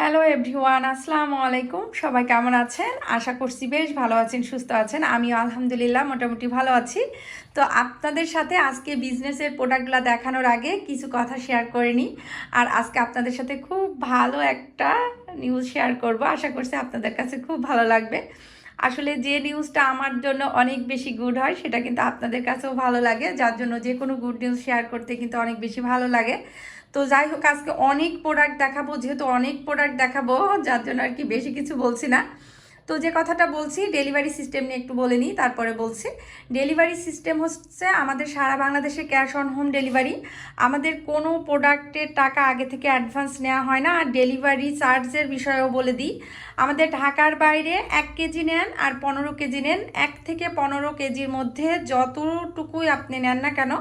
Hello everyone আসসালামু আলাইকুম। সবাই কেমন আছেন? আশা করছি বেশ ভালো আছেন, সুস্থ আছেন। আমিও আলহামদুলিল্লাহ মোটামুটি ভালো আছি। তো আপনাদের সাথে আজকে বিজনেসের প্রোডাক্টগুলো দেখানোর আগে কিছু কথা শেয়ার করে নিই। আর আজকে আপনাদের সাথে খুব ভালো একটা নিউজ শেয়ার করব। আশা করছি আপনাদের কাছে খুব ভালো লাগবে। আসলে যে নিউজটা আমার জন্য অনেক বেশি গুড হয়, সেটা কিন্তু আপনাদের কাছেও ভালো লাগে। যার জন্য যে কোনো গুড নিউজ শেয়ার করতে কিন্তু অনেক বেশি ভালো লাগে। তো যাই হোক আজকে অনেক প্রোডাক্ট দেখাবো, যেহেতু অনেক প্রোডাক্ট দেখাবো, যার জন্য আর কি বেশি কিছু বলছি না। তো যে কথাটা বলছি ডেলিভারি সিস্টেম নিয়ে একটু বলে নিই, তারপরে বলছি। ডেলিভারি সিস্টেম হচ্ছে আমাদের সারা বাংলাদেশে ক্যাশ অন হোম ডেলিভারি আমাদের কোনো প্রোডাক্টের টাকা আগে থেকে অ্যাডভান্স নেওয়া হয় না, আর ডেলিভারি চার্জের বিষয়েও বলে দিই। আমাদের ঢাকার বাইরে এক কেজি নেন আর পনেরো কেজি নেন। এক থেকে পনেরো কেজির মধ্যে যতটুকুই আপনি নেন না কেন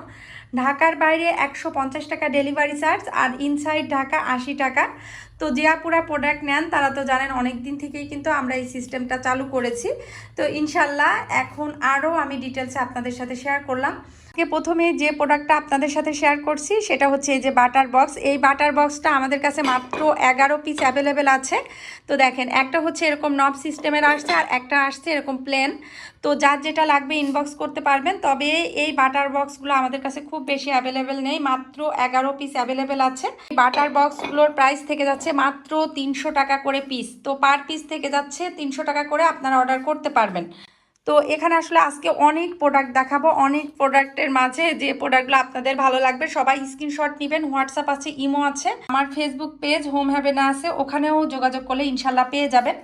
ঢাকার বাইরে একশো পঞ্চাশ টাকা ডেলিভারি চার্জ আর ইনসাইড ঢাকা আশি টাকা। তো যে আপুরা প্রোডাক্ট নেন, তারা তো জানেন অনেক দিন থেকেই কিন্তু আমরা এই সিস্টেমটা চালু করেছি। তো ইনশাল্লাহ এখন আরও আমি ডিটেলসে আপনাদের সাথে শেয়ার করলাম। প্রথমে যে প্রোডাক্টটা আপনাদের সাথে শেয়ার করছি, সেটা হচ্ছে এই যে বাটার বক্স এই বাটার বক্সটা আমাদের কাছে মাত্র এগারো পিস অ্যাভেলেবেল আছে। তো দেখেন, একটা হচ্ছে এরকম নব সিস্টেমের আসছে আর একটা আসছে এরকম প্লেন তো যার যেটা লাগবে ইনবক্স করতে পারবেন। তবে এই বাটার বক্সগুলো আমাদের কাছে খুব বেশি অ্যাভেলেবেল নেই, মাত্র এগারো পিস অ্যাভেলেবেল আছে। বাটার বক্সগুলোর প্রাইস থেকে যাচ্ছে মাত্র তিনশো টাকা করে পিস তো পার পিস থেকে যাচ্ছে তিনশো টাকা করে আপনারা অর্ডার করতে পারবেন। তো এখানে আসলে আজকে অনেক প্রোডাক্ট দেখাবো, অনেক প্রোডাক্টের মাঝে যে প্রোডাক্টগুলো আপনাদের ভালো লাগবে সবাই স্ক্রিনশট নেবেন হোয়াটসঅ্যাপ আছে ইমো আছে, আমার ফেসবুক পেজ হোম হ্যাভেনা আছে, ওখানেও যোগাযোগ করলে ইনশাল্লাহ পেয়ে যাবেন।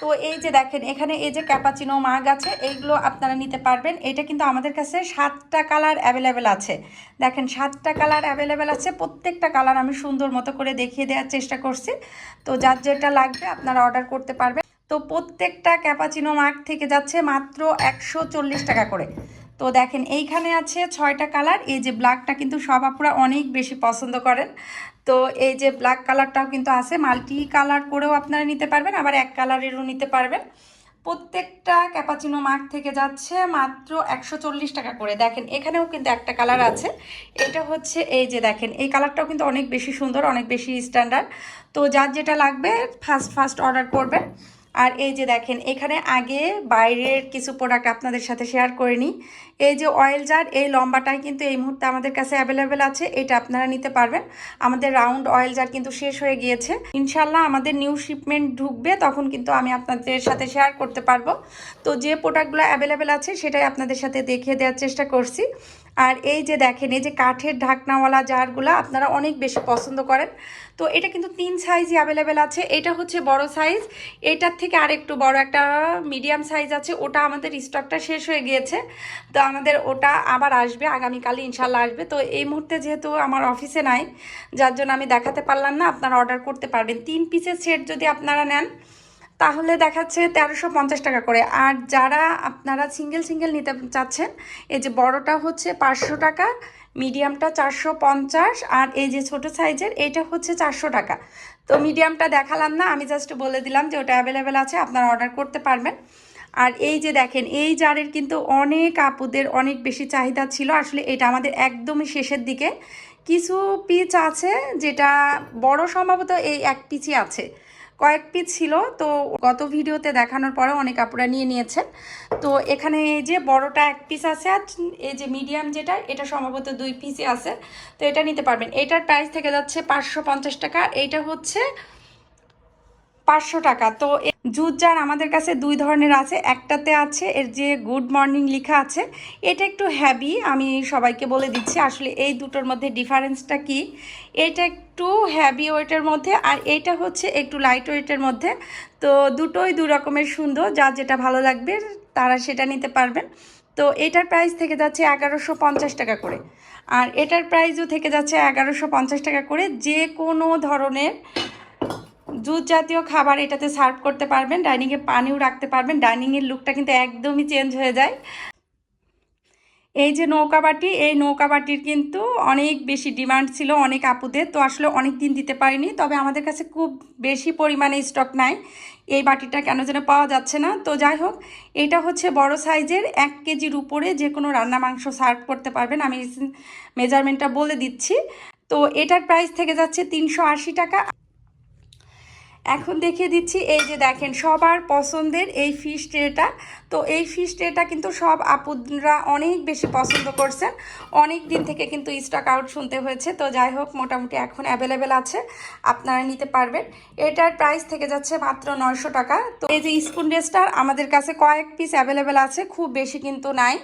তো এই যে দেখেন, এখানে এই যে ক্যাপাচিনো মাগ আছে, এইগুলো আপনারা নিতে পারবেন। এটা কিন্তু আমাদের কাছে সাতটা কালার অ্যাভেলেবেল আছে। দেখেন, সাতটা কালার অ্যাভেলেবেল আছে। প্রত্যেকটা কালার আমি সুন্দর মতো করে দেখিয়ে দেওয়ার চেষ্টা করছি। তো যার যেটা লাগবে আপনারা অর্ডার করতে পারবেন। তো প্রত্যেকটা ক্যাপাচিনো মার্ক থেকে যাচ্ছে মাত্র একশো চল্লিশ টাকা করে। তো দেখেন, এইখানে আছে ছয়টা কালার এই যে ব্ল্যাকটা কিন্তু সব আপুরা অনেক বেশি পছন্দ করেন। তো এই যে ব্ল্যাক কালারটাও কিন্তু আছে মাল্টি কালার করেও আপনারা নিতে পারবেন, আবার এক কালারেরও নিতে পারবেন। প্রত্যেকটা ক্যাপাচিনো মার্ক থেকে যাচ্ছে মাত্র একশো চল্লিশ টাকা করে। দেখেন, এখানেও কিন্তু একটা কালার আছে। এটা হচ্ছে এই যে দেখেন, এই কালারটাও কিন্তু অনেক বেশি সুন্দর, অনেক বেশি স্ট্যান্ডার্ড তো যার যেটা লাগবে ফার্স্ট ফার্স্ট অর্ডার করবেন। আর এই যে দেখেন, এখানে আগে বাইরের কিছু প্রোডাক্ট আপনাদের সাথে শেয়ার করে নিই। এই যে অয়েল জার এই লম্বাটাই কিন্তু এই মুহূর্তে আমাদের কাছে অ্যাভেলেবেল আছে, এটা আপনারা নিতে পারবেন। আমাদের রাউন্ড অয়েল জার কিন্তু শেষ হয়ে গিয়েছে। ইনশাল্লাহ আমাদের নিউ শিপমেন্ট ঢুকবে, তখন কিন্তু আমি আপনাদের সাথে শেয়ার করতে পারব। তো যে প্রোডাক্টগুলো অ্যাভেলেবেল আছে, সেটাই আপনাদের সাথে দেখিয়ে দেওয়ার চেষ্টা করছি। আর এই যে দেখেন, এই যে কাঠের ঢাকনাওয়ালা জারগুলো আপনারা অনেক বেশি পছন্দ করেন। তো এটা কিন্তু তিন সাইজই অ্যাভেলেবেল আছে। এটা হচ্ছে বড় সাইজ এটার থেকে আরেকটু বড় একটা মিডিয়াম সাইজ আছে। ওটা আমাদের স্টকটা শেষ হয়ে গিয়েছে। তো আমাদের ওটা আবার আসবে, আগামীকালই ইনশাল্লাহ আসবে। তো এই মুহূর্তে যেহেতু আমার অফিসে নাই, যার জন্য আমি দেখাতে পারলাম না, আপনারা অর্ডার করতে পারবেন। তিন পিসের সেট যদি আপনারা নেন তাহলে দেখাচ্ছে তেরোশো পঞ্চাশ টাকা করে। আর যারা আপনারা সিঙ্গেল সিঙ্গেল নিতে চাচ্ছেন, এই যে বড়টা হচ্ছে পাঁচশো টাকা মিডিয়ামটা চারশো পঞ্চাশ, আর এই যে ছোট সাইজের এইটা হচ্ছে চারশো টাকা। তো মিডিয়ামটা দেখালাম না, আমি জাস্ট বলে দিলাম যে ওটা অ্যাভেলেবেল আছে, আপনারা অর্ডার করতে পারবেন। আর এই যে দেখেন, এই জারের কিন্তু অনেক আপুদের অনেক বেশি চাহিদা ছিল। আসলে এটা আমাদের একদমই শেষের দিকে। কিছু পিচ আছে যেটা বড় সম্ভবত এই এক পিচই আছে। কয়েক পিস ছিল, তো গত ভিডিওতে দেখানোর পরে অনেক আপুরা নিয়ে নিয়েছেন। তো এখানে এই যে বড়টা এক পিস আছে আর এই যে মিডিয়াম যেটা, এটা সম্ভবত দুই পিসই আছে। তো এটা নিতে পারবেন। এটার প্রাইস থেকে যাচ্ছে পাঁচশো পঞ্চাশ টাকা। এইটা হচ্ছে পাঁচশো টাকা। তো জুট জার আমাদের কাছে দুই ধরনের আছে। একটাতে আছে এর যে গুড মর্নিং লেখা আছে, এটা একটু হ্যাভি আমি সবাইকে বলে দিচ্ছি। আসলে এই দুটোর মধ্যে ডিফারেন্সটা কি? এটা একটু হ্যাভি ওয়েটের মধ্যে আর এটা হচ্ছে একটু লাইট ওয়েটের মধ্যে। তো দুটোই দু রকমের সুন্দর, যা যেটা ভালো লাগবে তারা সেটা নিতে পারবেন। তো এটার প্রাইস থেকে যাচ্ছে এগারোশো পঞ্চাশ টাকা করে। আর এটার প্রাইসও থেকে যাচ্ছে এগারোশো পঞ্চাশ টাকা করে। যে কোনো ধরনের দুধ জাতীয় খাবার এটাতে সার্ভ করতে পারবেন, ডাইনিংয়ে পানিও রাখতে পারবেন, ডাইনিংয়ের লুকটা কিন্তু একদমই চেঞ্জ হয়ে যায়। এই যে নৌকা বাটি, এই নৌকা বাটির কিন্তু অনেক বেশি ডিমান্ড ছিল অনেক আপুদের, তো আসলে অনেক দিন দিতে পারিনি, তবে আমাদের কাছে খুব বেশি পরিমাণে স্টক নাই। এই বাটিটা কেন যেন পাওয়া যাচ্ছে না। তো যাই হোক, এটা হচ্ছে বড় সাইজের এক কেজির উপরে যে কোনো রান্না মাংস সার্ভ করতে পারবেন, আমি মেজারমেন্টটা বলে দিচ্ছি। তো এটার প্রাইস থেকে যাচ্ছে তিনশো আশি টাকা। এখন দেখিয়ে দিচ্ছি, এই যে দেখেন, সবার পছন্দের এই ফিশ ট্রেটা তো এই ফিশ ট্রেটা কিন্তু সব আপুরা অনেক বেশি পছন্দ করছেন। অনেক দিন থেকে কিন্তু স্টক আউট শুনতে হয়েছে। তো যাই হোক, মোটামুটি এখন অ্যাভেলেবেল আছে। আপনারা নিতে পারবেন। এটার প্রাইস থেকে যাচ্ছে মাত্র নয়শো টাকা। তো এই যে স্পুন ড্রেসটার আমাদের কাছে কয়েক পিস অ্যাভেলেবেল আছে, খুব বেশি কিন্তু নাই।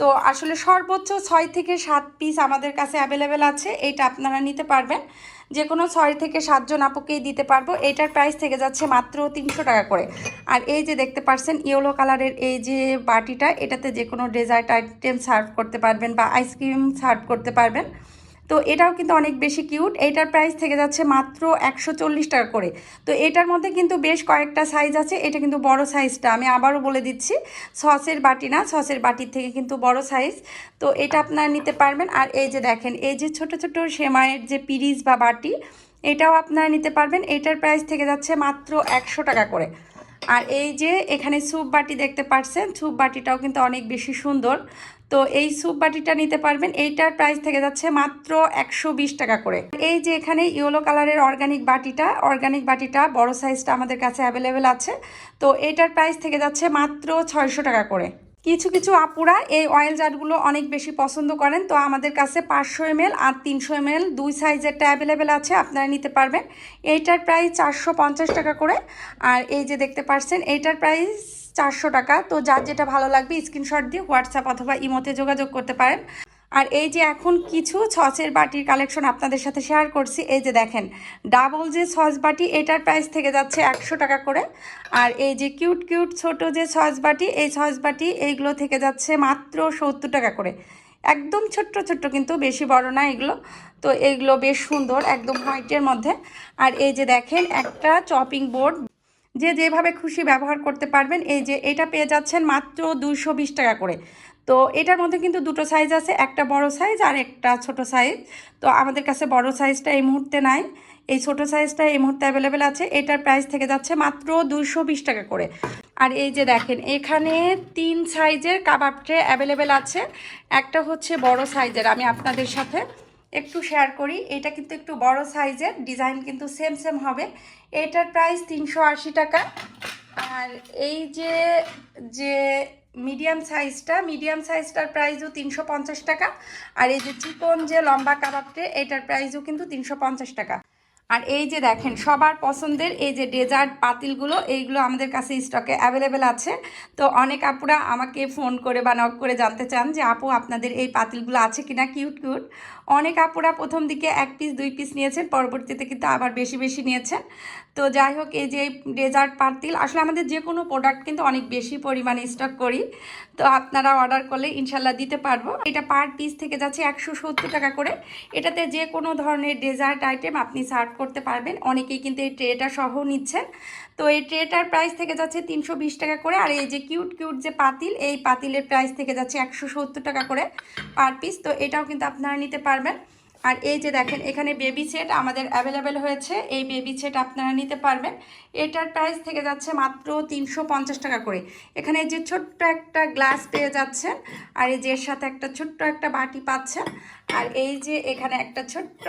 তো আসলে সর্বোচ্চ ছয় থেকে সাত পিস আমাদের কাছে অ্যাভেলেবেল আছে, এটা আপনারা নিতে পারবেন। যে কোনো ছয় থেকে সাতজন আপুকেই দিতে পারব। এটার প্রাইস থেকে যাচ্ছে মাত্র তিনশো টাকা করে। আর এই যে দেখতে পারছেন ইয়েলো কালারের এই যে বাটিটা, এটাতে যে কোনো ডেজার্ট আইটেম সার্ভ করতে পারবেন বা আইসক্রিম সার্ভ করতে পারবেন। তো এটাও কিন্তু অনেক বেশি কিউট। এটার প্রাইস থেকে যাচ্ছে মাত্র একশো চল্লিশ টাকা করে। তো এটার মধ্যে কিন্তু বেশ কয়েকটা সাইজ আছে। এটা কিন্তু বড় সাইজটা আমি আবারও বলে দিচ্ছি সসের বাটি না সসের বাটির থেকে কিন্তু বড় সাইজ তো এটা আপনারা নিতে পারবেন। আর এই যে দেখেন, এই যে ছোট ছোট সেমাইয়ের যে পিরিজ বা বাটি, এটাও আপনারা নিতে পারবেন। এটার প্রাইস থেকে যাচ্ছে মাত্র একশো টাকা করে। আর এই যে এখানে স্যুপ বাটি দেখতে পাচ্ছেন স্যুপ বাটিটাও কিন্তু অনেক বেশি সুন্দর। তো এই স্যুপ বাটিটা নিতে পারবেন। এইটার প্রাইস থেকে যাচ্ছে মাত্র একশো বিশ টাকা করে। এই যে এখানে ইয়েলো কালারের অর্গানিক বাটিটা অর্গানিক বাটিটা বড় সাইজটা আমাদের কাছে অ্যাভেলেবেল আছে। তো এটার প্রাইস থেকে যাচ্ছে মাত্র ছয়শো টাকা করে। কিছু কিছু আপুরা এই অয়েল জারগুলো অনেক বেশি পছন্দ করেন। তো আমাদের কাছে পাঁচশো এমএল আর তিনশো এমএল দুই সাইজেরটা অ্যাভেলেবেল আছে, আপনারা নিতে পারবেন। এইটার প্রাইস চারশো পঞ্চাশ টাকা করে। আর এই যে দেখতে পাচ্ছেন এইটার প্রাইস চারশো টাকা। তো যার যেটা ভালো লাগবে স্ক্রিনশট দিয়ে হোয়াটসঅ্যাপ অথবা ইমোতে যোগাযোগ করতে পারেন। আর এই যে এখন কিছু ছচের বাটির কালেকশন আপনাদের সাথে শেয়ার করছি, এই যে দেখেন ডাবল যে সস বাটি, এটার প্রাইস থেকে যাচ্ছে একশো টাকা করে। আর এই যে কিউট কিউট ছোট যে সস বাটি, এই সস বাটি, এইগুলো থেকে যাচ্ছে মাত্র সত্তর টাকা করে। একদম ছোট্ট ছোট্ট কিন্তু বেশি বড় না এগুলো। তো এগুলো বেশ সুন্দর, একদম হোয়াইটের মধ্যে। আর এই যে দেখেন, একটা চপিং বোর্ড যে যেভাবে খুশি ব্যবহার করতে পারবেন, এই যে এটা পেয়ে যাচ্ছেন মাত্র দুইশো বিশ টাকা করে। তো এটার মধ্যে কিন্তু দুটো সাইজ আছে, একটা বড় সাইজ আর একটা ছোট সাইজ তো আমাদের কাছে বড় সাইজটা এই মুহূর্তে নাই। এই ছোট সাইজটা এই মুহূর্তে অ্যাভেলেবেল আছে। এটার প্রাইস থেকে যাচ্ছে মাত্র দুইশো বিশ টাকা করে। আর এই যে দেখেন, এখানে তিন সাইজের কাবাব ট্রে অ্যাভেলেবেল আছে। একটা হচ্ছে বড় সাইজের আমি আপনাদের সাথে একটু শেয়ার করি। এটা কিন্তু একটু বড় সাইজের ডিজাইন কিন্তু সেম সেম হবে। এটার প্রাইস তিনশো আশি টাকা। আর এই যে যে মিডিয়াম সাইজটা মিডিয়াম সাইজটার প্রাইসও তিনশো পঞ্চাশ টাকা। আর এই যে চিকন যে লম্বা কাবাবটে, এটার প্রাইসও কিন্তু তিনশো পঞ্চাশ টাকা। আর এই যে দেখেন, সবার পছন্দের এই যে ডেজার্ট পাতিলগুলো, এইগুলো আমাদের কাছে স্টকে অ্যাভেলেবেল আছে। তো অনেক আপুরা আমাকে ফোন করে বা নক করে জানতে চান যে, আপু, আপনাদের এই পাতিলগুলো আছে কিনা? কিউট কিউট অনেক আপুরা প্রথম দিকে এক পিস দুই পিস নিয়েছেন, পরবর্তীতে কিন্তু আবার বেশি বেশি নিয়েছেন। তো যাই হোক, এই যে ডেজার্ট পাতিল, আসলে আমাদের যে কোনো প্রোডাক্ট কিন্তু অনেক বেশি পরিমাণে স্টক করি। তো আপনারা অর্ডার করলে ইনশাল্লাহ দিতে পারব। এটা পার পিস থেকে যাচ্ছে একশো সত্তর টাকা করে। এটাতে যে কোনো ধরনের ডেজার্ট আইটেম আপনি সার্ভ করতে পারবেন। অনেকেই কিন্তু এই ট্রেটা সহ নিচ্ছেন। তো এই ট্রেটার প্রাইস থেকে যাচ্ছে তিনশো বিশ টাকা করে, আর এই যে কিউট কিউট যে পাতিল, এই পাতিলের প্রাইস থেকে যাচ্ছে একশো সত্তর টাকা করে পার পিস। তো এটাও কিন্তু আপনারা নিতে পারবেন। আর এই যে দেখেন, এখানে বেবি সেট আমাদের অ্যাভেলেবেল হয়েছে। এই বেবি সেট আপনারা নিতে পারবেন। এটার প্রাইস থেকে যাচ্ছে মাত্র তিনশো পঞ্চাশ টাকা করে। এখানে যে ছোট্ট একটা গ্লাস পেয়ে যাচ্ছেন, আর এই যে এর সাথে একটা ছোট্ট একটা বাটি পাচ্ছেন। আর এই যে এখানে একটা ছোট্ট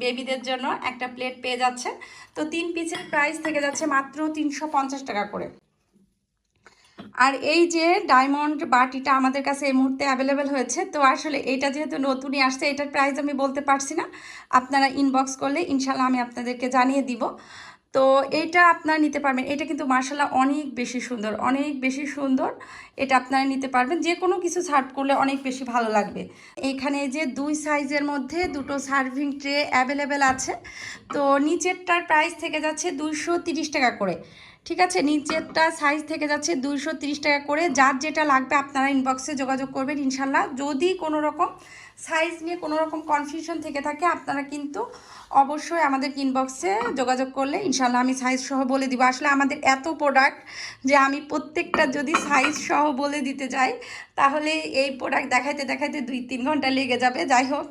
বেবিদের জন্য একটা প্লেট পেয়ে যাচ্ছে তো তিন পিসের প্রাইস থেকে যাচ্ছে মাত্র তিনশো পঞ্চাশ টাকা করে। আর এই যে ডায়মন্ড বাটিটা আমাদের কাছে এই মুহূর্তে অ্যাভেলেবেল হয়েছে, তো আসলে এটা যেহেতু নতুনই আসছে, এটার প্রাইস আমি বলতে পারছি না। আপনারা ইনবক্স করলে ইনশাল্লাহ আমি আপনাদেরকে জানিয়ে দিব। তো এটা আপনারা নিতে পারবেন। এটা কিন্তু মার্শাল্লাহ অনেক বেশি সুন্দর, অনেক বেশি সুন্দর। এটা আপনারা নিতে পারবেন। যে কোনো কিছু সার্ভ করলে অনেক বেশি ভালো লাগবে। এইখানে যে দুই সাইজের মধ্যে দুটো সার্ভিং ট্রে অ্যাভেলেবেল আছে। তো নিচেরটার প্রাইস থেকে যাচ্ছে দুইশো টাকা করে। ঠিক আছে, নিচেরটা সাইজ থেকে যাচ্ছে দুইশো টাকা করে। যার যেটা লাগবে আপনারা ইনবক্সে যোগাযোগ করবেন ইনশাল্লাহ যদি কোনো রকম সাইজ নিয়ে কোনো রকম কনফিউশন থেকে থাকে, আপনারা কিন্তু অবশ্যই আমাদের ইনবক্সে যোগাযোগ করলে ইনশাল্লাহ আমি সাইজ সহ বলে দিব। আসলে আমাদের এত প্রোডাক্ট যে আমি প্রত্যেকটা যদি সাইজ সহ বলে দিতে যাই, তাহলে এই প্রোডাক্ট দেখাইতে দেখাইতে দুই তিন ঘণ্টা লেগে যাবে। যাই হোক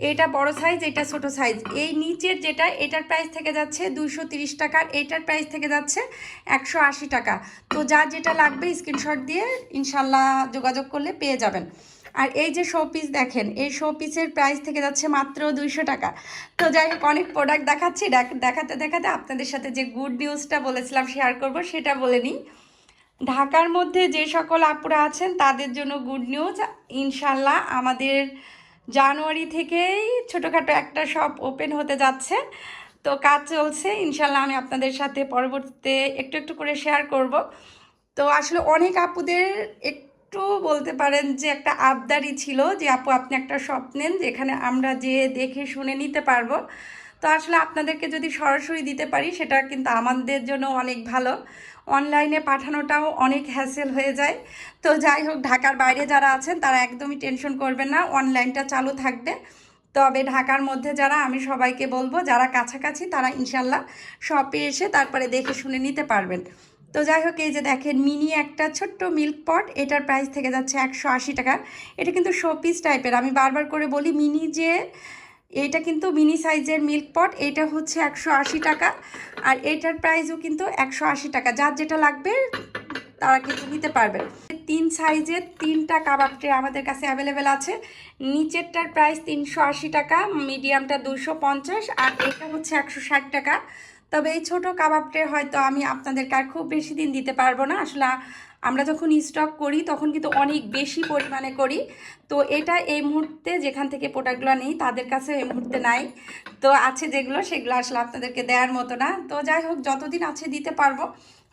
এটা বড় সাইজ এটা ছোট সাইজ এই নিচের যেটা, এটার প্রাইস থেকে যাচ্ছে দুইশো তিরিশ টাকার এটার প্রাইস থেকে যাচ্ছে একশো আশি টাকা। তো যা যেটা লাগবে স্ক্রিনশট দিয়ে ইনশাল্লাহ যোগাযোগ করলে পেয়ে যাবেন। আর এই যে শো পিস দেখেন, এই শো পিসের প্রাইস থেকে যাচ্ছে মাত্র দুইশো টাকা। তো যাই হোক, অনেক প্রোডাক্ট দেখাচ্ছি। দেখ- দেখাতে দেখাতে আপনাদের সাথে যে গুড নিউজটা বলেছিলাম শেয়ার করব, সেটা বলে নিই। ঢাকার মধ্যে যে সকল আপুরা আছেন, তাদের জন্য গুড নিউজ ইনশাল্লাহ আমাদের জানুয়ারি থেকেই ছোটোখাটো একটা শপ ওপেন হতে যাচ্ছে। তো কাজ চলছে ইনশাল্লাহ আমি আপনাদের সাথে পরবর্তীতে একটু একটু করে শেয়ার করব। তো আসলে অনেক আপুদের একটু বলতে পারেন যে একটা আবদারি ছিল যে, আপু, আপনি একটা শপ নেন যেখানে আমরা যে দেখে শুনে নিতে পারব। তো আসলে আপনাদেরকে যদি সরাসরি দিতে পারি, সেটা কিন্তু আমাদের জন্য অনেক ভালো। অনলাইনে পাঠানোটাও অনেক হ্যাসেল হয়ে যায়। তো যাই হোক, ঢাকার বাইরে যারা আছেন, তারা একদমই টেনশন করবেন না, অনলাইনটা চালু থাকবে। তবে ঢাকার মধ্যে যারা, আমি সবাইকে বলব, যারা কাছাকাছি, তারা ইনশাল্লাহ শপে এসে তারপরে দেখে শুনে নিতে পারবেন। তো যাই হোক, এই যে দেখেন, মিনি একটা ছোট্ট মিল্ক পট এটার প্রাইস থেকে যাচ্ছে একশো আশি টাকা। এটা কিন্তু শোপিস টাইপের আমি বারবার করে বলি, মিনি যে এটা কিন্তু মিনি সাইজের মিল্ক পট এটা হচ্ছে একশো আশি টাকা। আর এটার প্রাইসও কিন্তু একশো আশি টাকা। যার যেটা লাগবে, তারা কিন্তু নিতে পারবেন। তিন সাইজের তিনটা কাবাব ট্রে আমাদের কাছে অ্যাভেলেবেল আছে। নিচেরটার প্রাইস তিনশো আশি টাকা, মিডিয়ামটা দুশো আর এটা হচ্ছে একশো ষাট টাকা। তবে এই ছোট কাবাব ট্রে হয়তো আমি আপনাদেরকে আর খুব বেশি দিন দিতে পারব না। আসলে আমরা যখন স্টক করি, তখন কিন্তু অনেক বেশি পরিমাণে করি। তো এটা এই মুহূর্তে যেখান থেকে প্রোডাক্টগুলো নেই, তাদের কাছে এই মুহূর্তে নাই। তো আছে যেগুলো, সেগুলো আসলে আপনাদেরকে দেওয়ার মতো না। তো যাই হোক, যতদিন আছে দিতে পারব।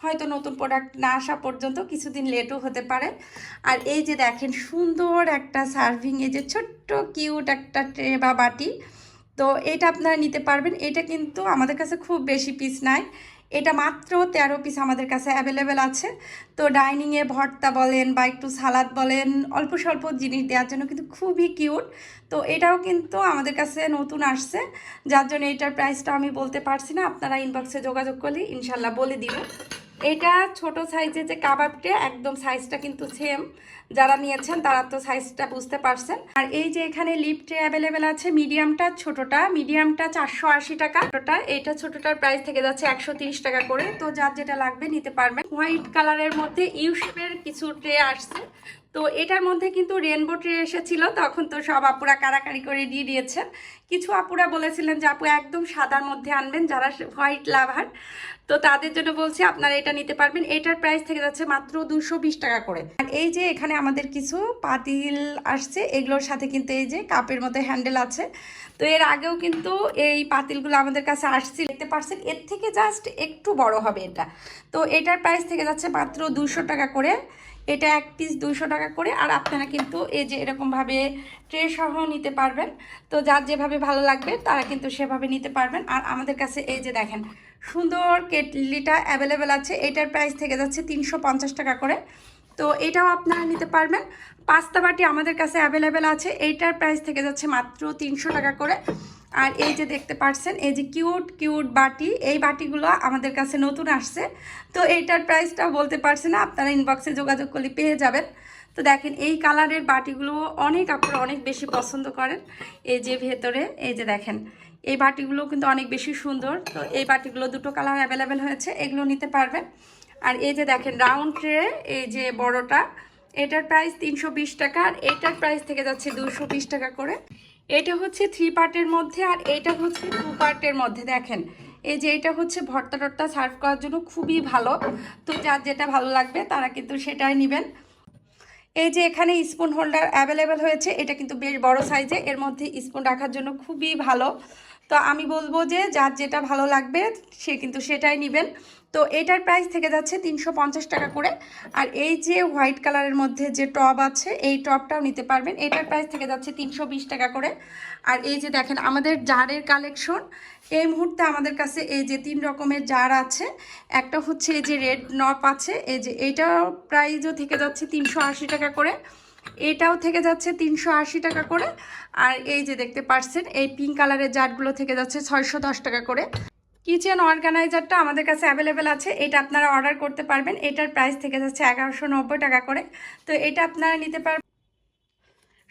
হয়তো নতুন প্রোডাক্ট না আসা পর্যন্ত কিছুদিন লেটও হতে পারে। আর এই যে দেখেন, সুন্দর একটা সার্ভিং এই যে ছোট্ট কিউট একটা ট্রে বা বাটি। তো এটা আপনারা নিতে পারবেন। এটা কিন্তু আমাদের কাছে খুব বেশি পিস নাই। এটা মাত্র তেরো পিস আমাদের কাছে অ্যাভেলেবেল আছে। তো ডাইনিংয়ে ভর্তা বলেন বা একটু সালাদ বলেন, অল্প স্বল্প জিনিস দেওয়ার জন্য কিন্তু খুবই কিউট তো এটাও কিন্তু আমাদের কাছে নতুন আসছে। যার জন্য এটার প্রাইসটা আমি বলতে পারছি না। আপনারা ইনবক্সে যোগাযোগ করলে ইনশাল্লাহ বলে দিব। এটা ছোট সাইজের যে কাবাবটা, একদম সাইজটা কিন্তু সেম যারা নিয়েছেন, তারা তো সাইজটা বুঝতে পারছেন। আর এই যে এখানে লিপ অ্যাভেলেবেল আছে মিডিয়ামটা ছোটটা মিডিয়ামটা চারশো আশি টাকা। ছোটটা, এইটা ছোটটার প্রাইস থেকে যাচ্ছে একশো টাকা করে। তো যার যেটা লাগবে, নিতে পারবেন। হোয়াইট কালারের মধ্যে ইউশেপের কিছু ট্রে আসছে। তো এটার মধ্যে কিন্তু রেনবো ট্রে এসেছিল, তখন তো সব আপুরা কারাকারি করে দিয়ে দিয়েছেন। কিছু আপুরা বলেছিলেন যে আপু একদম সাদার মধ্যে আনবেন যারা হোয়াইট লাভার তো তাদের জন্য বলছি আপনারা এটা নিতে পারবেন। এটার প্রাইস থেকে যাচ্ছে মাত্র দুশো টাকা করে। আর এই যে এখানে আমাদের কিছু পাতিল আসছে, এগুলোর সাথে কিন্তু এই যে কাপের মতো হ্যান্ডেল আছে। তো এর আগেও কিন্তু এই পাতিলগুলো আমাদের কাছে আসছে, দেখতে পারছেন? এর থেকে জাস্ট একটু বড় হবে এটা। তো এটার প্রাইস থেকে যাচ্ছে মাত্র দুশো টাকা করে। এটা এক পিস দুশো টাকা করে, আর আপনারা কিন্তু এই যে এরকমভাবে ট্রে সহ নিতে পারবেন। তো যার যেভাবে ভালো লাগবে, তারা কিন্তু সেভাবে নিতে পারবেন। আর আমাদের কাছে এই যে দেখেন, সুন্দর কেটলিটা অ্যাভেলেবেল আছে। এটার প্রাইস থেকে যাচ্ছে তিনশো পঞ্চাশ টাকা করে। তো এটাও আপনারা নিতে পারবেন। পাস্তা বাটি আমাদের কাছে অ্যাভেলেবেল আছে। এইটার প্রাইস থেকে যাচ্ছে মাত্র তিনশো টাকা করে। আর এই যে দেখতে পাচ্ছেন, এই যে কিউট কিউট বাটি, এই বাটিগুলো আমাদের কাছে নতুন আসছে। তো এইটার প্রাইসটাও বলতে পারছে না, আপনারা ইনবক্সে যোগাযোগ করলে পেয়ে যাবেন। তো দেখেন, এই কালারের বাটিগুলো অনেক আপনারা অনেক বেশি পছন্দ করেন। এই যে ভেতরে, এই যে দেখেন, এই বাটিগুলো কিন্তু অনেক বেশি সুন্দর। তো এই বাটিগুলো দুটো কালার অ্যাভেলেবেল হয়েছে, এগুলো নিতে পারবেন। আর এই যে দেখেন রাউন্ড ট্রে এই যে বড়টা, এটার প্রাইস তিনশো বিশ টাকা, আর এটার প্রাইস থেকে যাচ্ছে দুশো টাকা করে। এটা হচ্ছে থ্রি পার্টের মধ্যে আর এটা হচ্ছে টু পার্টের মধ্যে, দেখেন। এই যে এটা হচ্ছে ভর্তা টর্তা সার্ভ করার জন্য খুবই ভালো। তো যার যেটা ভালো লাগবে তারা কিন্তু সেটাই নেবেন। এই যে এখানে স্পুন হোল্ডার অ্যাভেলেবেল হয়েছে, এটা কিন্তু বেশ বড় সাইজে এর মধ্যে স্পুন রাখার জন্য খুবই ভালো। তো আমি বলব যে যার যেটা ভালো লাগবে সে কিন্তু সেটাই নেবেন। তো এটার প্রাইস থেকে যাচ্ছে তিনশো পঞ্চাশ টাকা করে। আর এই যে হোয়াইট কালারের মধ্যে যে টব আছে, এই টবটাও নিতে পারবেন। এটার প্রাইস থেকে যাচ্ছে তিনশো বিশ টাকা করে। আর এই যে দেখেন, আমাদের জারের কালেকশন এই মুহূর্তে আমাদের কাছে এই যে তিন রকমের জার আছে। একটা হচ্ছে এই যে রেড নপ আছে, এই যে এইটার প্রাইসও থেকে যাচ্ছে তিনশো আশি টাকা করে। এটাও থেকে যাচ্ছে তিনশো আশি টাকা করে। আর এই যে দেখতে পাচ্ছেন এই পিঙ্ক কালারের জারগুলো থেকে যাচ্ছে ছয়শো দশ টাকা করে। কিচেন অর্গানাইজারটা আমাদের কাছে অ্যাভেলেবেল আছে। এটা আপনারা অর্ডার করতে পারবেন। এটার প্রাইস থেকে যাচ্ছে এগারোশো টাকা করে। তো এটা আপনারা নিতে পারবেন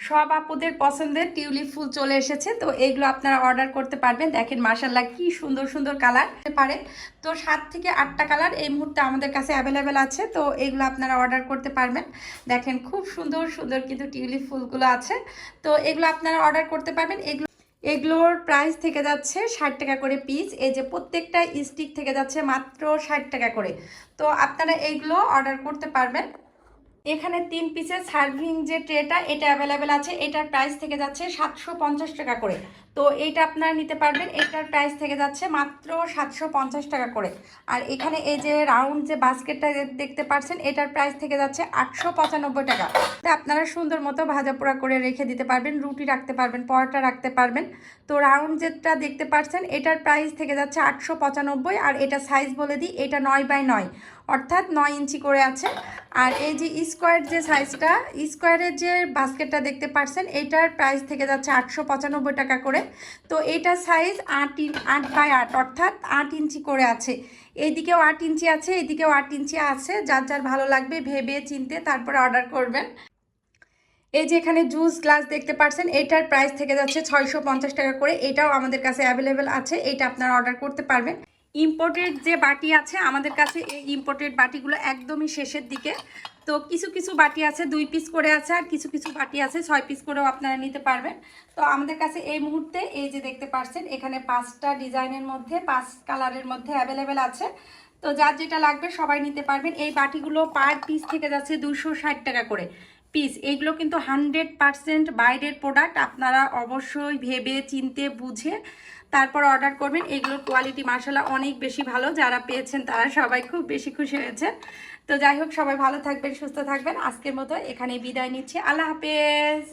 সব আপুদের পছন্দের টিউলিপ ফুল চলে এসেছে। তো এগুলো আপনারা অর্ডার করতে পারবেন। দেখেন মার্শাল্লাহ কি সুন্দর সুন্দর কালার। পারেন। তো সাত থেকে আটটা কালার এই মুহূর্তে আমাদের কাছে অ্যাভেলেবেল আছে। তো এগুলো আপনারা অর্ডার করতে পারবেন। দেখেন খুব সুন্দর সুন্দর কিন্তু টিউলিপ ফুলগুলো আছে। তো এগুলো আপনারা অর্ডার করতে পারবেন। এগুলো এগুলোর প্রাইস থেকে যাচ্ছে ষাট টাকা করে পিস এই যে প্রত্যেকটা স্টিক থেকে যাচ্ছে মাত্র ষাট টাকা করে। তো আপনারা এইগুলো অর্ডার করতে পারবেন। এখানে তিন পিসের সার্ভিং যে ট্রেটা এটা অ্যাভেলেবেল আছে। এটার প্রাইস থেকে যাচ্ছে সাতশো পঞ্চাশ টাকা করে। তো এইটা আপনারা নিতে পারবেন। এটার প্রাইস থেকে যাচ্ছে মাত্র সাতশো পঞ্চাশ টাকা করে। আর এখানে এই যে রাউন্ড যে বাস্কেটটা দেখতে পাচ্ছেন, এটার প্রাইস থেকে যাচ্ছে আটশো পঁচানব্বই টাকা। তো আপনারা সুন্দর মতো ভাজা পোড়া করে রেখে দিতে পারবেন, রুটি রাখতে পারবেন, পরোটা রাখতে পারবেন। তো রাউন্ড যেটা দেখতে পাচ্ছেন, এটার প্রাইস থেকে যাচ্ছে আটশো পঁচানব্বই, আর এটা সাইজ বলে দিই, এটা নয় বাই নয়। অর্থাৎ নয় ইঞ্চি করে আছে। আর এই যে স্কোয়ার যে সাইজটা, স্কোয়ারের যে বাস্কেটটা দেখতে পাচ্ছেন এটার প্রাইস থেকে যাচ্ছে আটশো পঁচানব্বই টাকা করে। তো এইটার সাইজ আট আট বাই আট, অর্থাৎ আট ইঞ্চি করে আছে। এইদিকেও আট ইঞ্চি আছে, এইদিকেও আট ইঞ্চি আছে। যার যার ভালো লাগবে ভেবে চিনতে তারপরে অর্ডার করবেন। এই যে এখানে জুস গ্লাস দেখতে পাচ্ছেন এটার প্রাইস থেকে যাচ্ছে ছয়শো পঞ্চাশ টাকা করে। এটাও আমাদের কাছে অ্যাভেলেবেল আছে, এটা আপনারা অর্ডার করতে পারবেন। ইম্পোর্টেড যে বাটি আছে, আমাদের কাছে এই ইম্পোর্টেড বাটিগুলো একদমই শেষের দিকে। তো কিছু কিছু বাটি আছে, দুই পিস করে আছে আর কিছু কিছু বাটি আছে, ছয় পিস করেও আপনারা নিতে পারবেন। তো আমাদের কাছে এই মুহূর্তে এই যে দেখতে পাচ্ছেন এখানে পাঁচটা ডিজাইনের মধ্যে, পাঁচ কালারের মধ্যে অ্যাভেলেবেল আছে। তো যার যেটা লাগবে সবাই নিতে পারবেন। এই বাটিগুলো পার পিস থেকে যাচ্ছে দুশো ষাট টাকা করে পিস এইগুলো কিন্তু হান্ড্রেড পারসেন্ট বাইরের প্রোডাক্ট আপনারা অবশ্যই ভেবে, চিনতে, বুঝে তারপর অর্ডার করবেন। এগুলোর কোয়ালিটি মার্শাল্লাহ অনেক বেশি ভালো। যারা পেয়েছেন তারা সবাই খুব বেশি খুশি হয়েছে তো যাই হোক, সবাই ভালো থাকবেন, সুস্থ থাকবেন। আজকের মতো এখানে বিদায় নিচ্ছি। আল্লাহ হাফেজ!